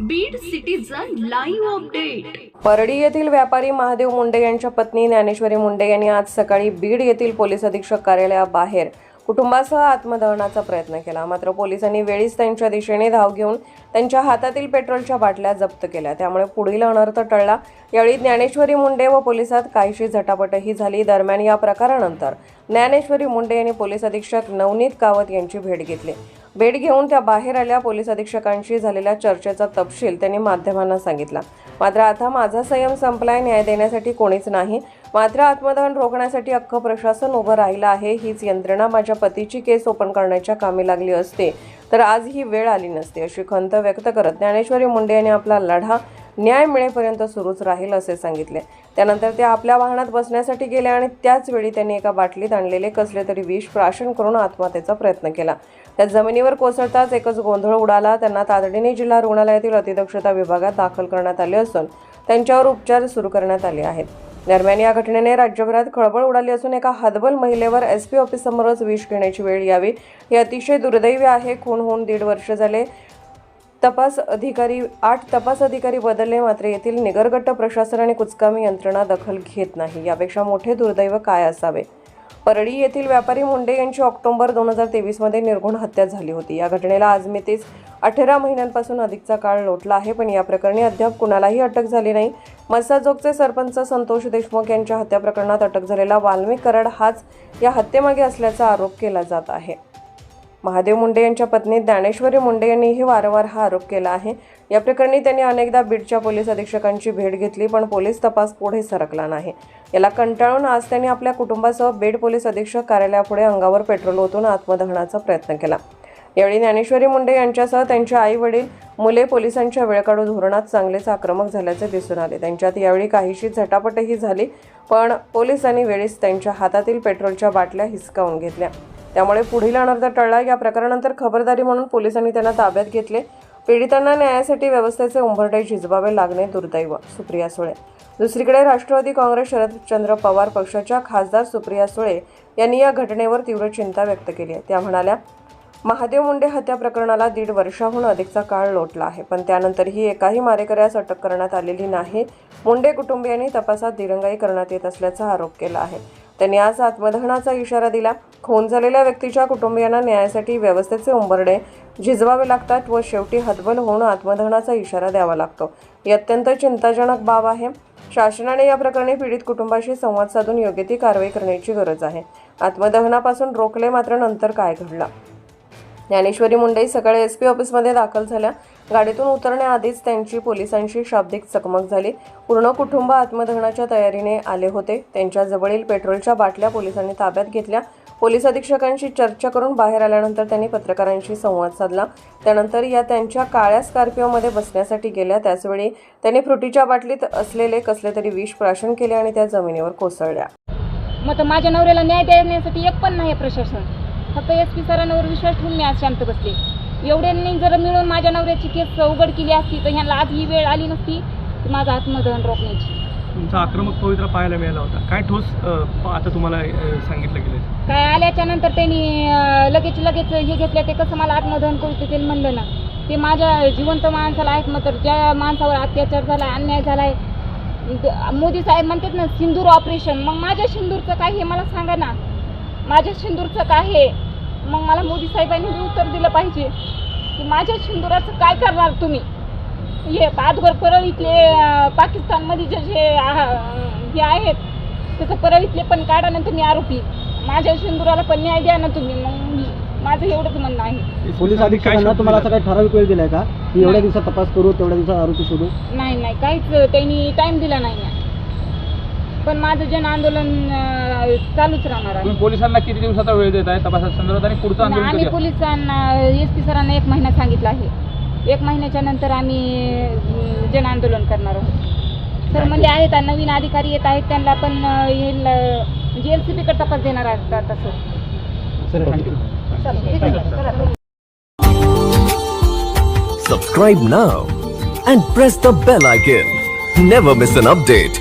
Beed citizen live update Pardi येथील व्यापारी महादेव मुंडे यांच्या पत्नी ज्ञानेश्वरी मुंडे यांनी आज सकाळी बीड येथील पोलीस अधीक्षक कार्यालयाबाहेर कुटुंबासह आत्मदहनाचा प्रयत्न केला. मात्र पोलिसांनी वेळीच त्यांच्या दिशेने धाव घेऊन त्यांच्या हातातील पेट्रोलच्या बाटल्या जप्त केल्या. त्यामुळे पुढील अनर्थ टळला. यावेळी ज्ञानेश्वरी मुंडे व पोलिसात काहीशी झटापटही झाली. दरम्यान या प्रकारानंतर ज्ञानेश्वरी मुंडे यांनी पोलीस अधीक्षक नवनीत कावत यांची भेट घेतली. भेट घेऊन त्या बाहेर आल्या. पोलीस अधीक्षकांशी झालेल्या चर्चेचा तपशील त्यांनी माध्यमांना सांगितला. मात्र आता माझा संयम संपलाय न्याय देण्यासाठी कोणीच नाही. मात्र आत्मदहन रोखण्यासाठी अख्खं प्रशासन उभं राहिलं आहे. हीच यंत्रणा माझ्या पतीची केस ओपन करण्याच्या कामी लागली असते. तर आज ही वेळ आली नसते अशी खंत व्यक्त करत ज्ञानेश्वरी मुंडे यांनी आपला लढा न्याय मिळेपर्यंत सुरूच राहील असे सांगितले. त्यानंतर ते आपल्या वाहनात बसण्यासाठी गेले आणि त्याच वेळी त्यांनी एका बाटलीत आणलेले कसले तरी विष प्राशन करून आत्महत्येचा प्रयत्न केला. त्या जमिनीवर कोसळताच एकच गोंधळ उडाला. त्यांना तातडीने जिल्हा रुग्णालयातील अतिदक्षता विभागात दाखल करण्यात आले असून त्यांच्यावर उपचार सुरू करण्यात आले आहेत. दरम्यान या घटनेने राज्यभरात खळबळ उडाली असून एका हदबल महिलेवर एस पी ऑफिससमोरच विष घेण्याची वेळ यावी हे अतिशय दुर्दैवी आहे. खून होऊन दीड वर्ष झाले. तपास अधिकारी आठ तपास अधिकारी बदलले मात्र येथील निगरगट्ट प्रशासन आणि कुचकामी यंत्रणा दखल घेत नाही. यापेक्षा मोठे दुर्दैव काय असावे? परळी येथील व्यापारी मुंडे यांची ऑक्टोबर दोन हजार तेवीसमध्ये निर्घुण हत्या झाली होती. या घटनेला आज मितीस अठरा महिन्यांपासून अधिकचा काळ लोटला आहे पण या प्रकरणी अद्याप कुणालाही अटक झाली नाही. मसाजोगचे सरपंच संतोष देशमुख यांच्या हत्या प्रकरणात अटक झालेला वाल्मिक कराड हाच या हत्येमागे असल्याचा आरोप केला जात आहे. महादेव मुंडे यांच्या पत्नी ज्ञानेश्वरी मुंडे यांनीही वारंवार हा आरोप केला आहे. या प्रकरणी त्यांनी अनेकदा बीडच्या पोलीस अधीक्षकांची भेट घेतली पण पोलीस तपास पुढे सरकला नाही. याला कंटाळून आज त्यांनी आपल्या कुटुंबासह बीड पोलीस अधीक्षक कार्यालयापुढे अंगावर पेट्रोल ओतून आत्मदहनाचा प्रयत्न केला. यावेळी ज्ञानेश्वरी मुंडे यांच्यासह त्यांचे आई वडील मुले पोलिसांच्या वेळकाढू धोरणात चांगलेच आक्रमक झाल्याचे दिसून आले. त्यांच्यात यावेळी काहीशी झटापटही झाली पण पोलिसांनी वेळीच त्यांच्या हातातील पेट्रोलच्या बाटल्या हिसकावून घेतल्या. त्यामुळे पुढील अनर्थ टळला. या प्रकारानंतर खबरदारी म्हणून पोलिसांनी त्यांना ताब्यात घेतले. पीडितांना न्यायासाठी व्यवस्थेचे उंबरटे झिजवावे लागणे दुर्दैव सुप्रिया सुळे. दुसरीकडे राष्ट्रवादी काँग्रेस शरदचंद्र पवार पक्षाच्या खासदार सुप्रिया सुळे यांनी या घटनेवर तीव्र चिंता व्यक्त केली आहे. त्या म्हणाल्या महादेव मुंडे हत्या प्रकरणाला दीड वर्षाहून अधिकचा काळ लोटला आहे पण त्यानंतरही एकाही मारेकऱ्यास अटक करण्यात आलेली नाही. मुंडे कुटुंबियांनी तपासात दिरंगाई करण्यात येत असल्याचा आरोप केला आहे. त्यांनी आज आत्मदहनाचा इशारा दिला. खून झालेल्या व्यक्तीच्या कुटुंबियांना न्यायासाठी व्यवस्थेचे उंबरडे झिजवावे लागतात व शेवटी हतबल होऊन आत्मदहनाचा इशारा द्यावा लागतो. ही अत्यंत चिंताजनक बाब आहे. शासनाने या प्रकरणी पीडित कुटुंबाशी संवाद साधून योग्य ती कारवाई करण्याची गरज आहे. आत्मदहनापासून रोखले मात्र नंतर काय घडलं? ज्ञानेश्वरी मुंडे सकाळी एस पी ऑफिसमध्ये दाखल झाल्या. गाडीतून उतरण्याआधीच त्यांची पोलिसांशी शाब्दिक चकमक झाली. पूर्ण कुटुंब आत्मदहनाच्या तयारीने आले होते. त्यांच्या जवळील पेट्रोलच्या बाटल्या पोलिसांनी ताब्यात घेतल्या. पोलीस अधीक्षकांशी चर्चा करून बाहेर आल्यानंतर त्यांनी पत्रकारांशी संवाद साधला. त्यानंतर या त्यांच्या काळ्या स्कॉर्पिओमध्ये बसण्यासाठी गेल्या. त्याचवेळी त्यांनी फ्रुटीच्या बाटलीत असलेले कसले तरी विष प्राशन केले आणि त्या जमिनीवर कोसळल्या. मग माझ्या नवऱ्याला न्याय देण्यासाठी एक पण नाही प्रशासन. फक्त एस पी सरांवर विश्वास ठेवून मी आज शांत बसले. एवढ्यांनी जर मिळून माझ्या नवऱ्याची केस उघड केली असती तर ह्यांना आज ही वेळ आली नसती की माझं आत्मदहन रोखण्याची. तुमचा आक्रमक पवित्रा पाहायला मिळाला होता. काय ठोस आता तुम्हाला सांगितलं गेलं? काय आल्याच्यानंतर त्यांनी लगेच लगेच हे घेतलं ते कसं मला आत्मदहन करू ते म्हणलं ना. ते माझ्या जिवंत माणसाला आहेत मग तर ज्या माणसावर अत्याचार झाला अन्याय झालाय. द- मोदी साहेब म्हणतात ना सिंदूर ऑपरेशन मग माझ्या सिंदूरचं काय हे मला सांगा ना. माझ्या सिंदूरचं काय आहे मग मला मोदी साहेबांनी हे उत्तर दिलं पाहिजे. की माझ्या सिंदुराचं काय करणार तुम्ही? हे पाचभर परळ इथले पाकिस्तानमध्ये जे जे हे आहेत त्याचं परळ इथले पण काढा ना तुम्ही आरोपी. माझ्या सिंदुराला पण न्याय द्या ना तुम्ही. मग माझं एवढंच म्हणणं आहे. पोलीस अधीक्षकांना शब्द तुम्हाला? असा काही ठराविक वेळ दिलाय का? की एवढ्या दिवसात तपास करू तेवढ्या दिवसात आरोपी शोधू? नाही नाही. काहीच त्यांनी टाईम दिला नाही. आहे. पण माझं जन आंदोलन अं, चालूच राहणार आहे. तुम्ही पोलिसांना किती दिवसाचा वेळ देत आहे तपासा संदर्भात आणि पुढचं आंदोलन आम्ही कधी? पोलिसांना एस पी सरांना एक महिना सांगितलं आहे. एक महिन्याच्या नंतर आम्ही अं, जन आंदोलन करणार आहोत. सर म्हणजे आहेत आ, नवीन अधिकारी येत आहेत त्यांना पण अं, म्हणजे एल सी बीकडे तपास देणार आहेत आता sir. Sir. Thank you Subscribe now and press the bell icon. Never miss an update.